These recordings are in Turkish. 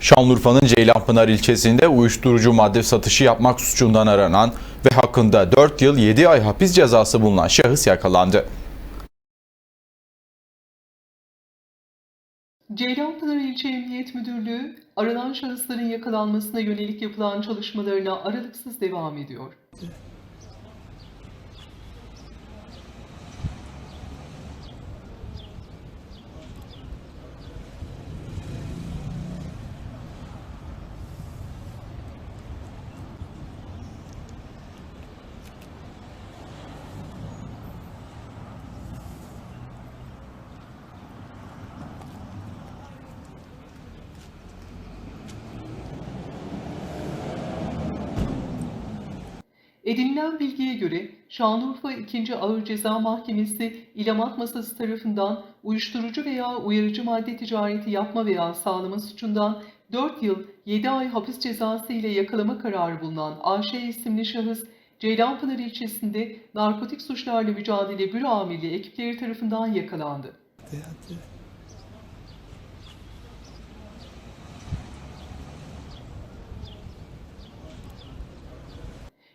Şanlıurfa'nın Ceylanpınar ilçesinde uyuşturucu madde satışı yapmak suçundan aranan ve hakkında 4 yıl 7 ay hapis cezası bulunan şahıs yakalandı. Ceylanpınar İlçe Emniyet Müdürlüğü, aranan şahısların yakalanmasına yönelik yapılan çalışmalarına aralıksız devam ediyor. Edinilen bilgiye göre Şanlıurfa 2. Ağır Ceza Mahkemesi İlamat Masası tarafından uyuşturucu veya uyarıcı madde ticareti yapma veya sağlama suçundan 4 yıl 7 ay hapis cezası ile yakalama kararı bulunan AŞ isimli şahıs Ceylanpınar ilçesinde narkotik suçlarla mücadele büro amirliği ekipleri tarafından yakalandı.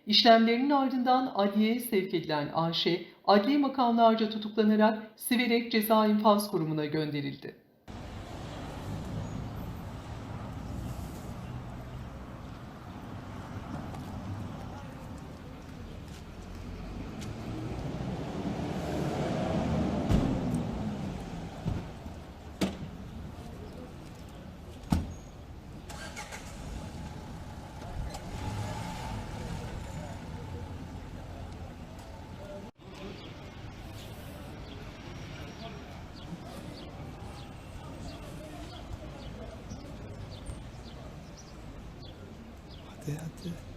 İşlemlerinin ardından adliyeye sevk edilen Ayşe, adli makamlarca tutuklanarak Siverek Ceza İnfaz Kurumu'na gönderildi. Hadi hadi.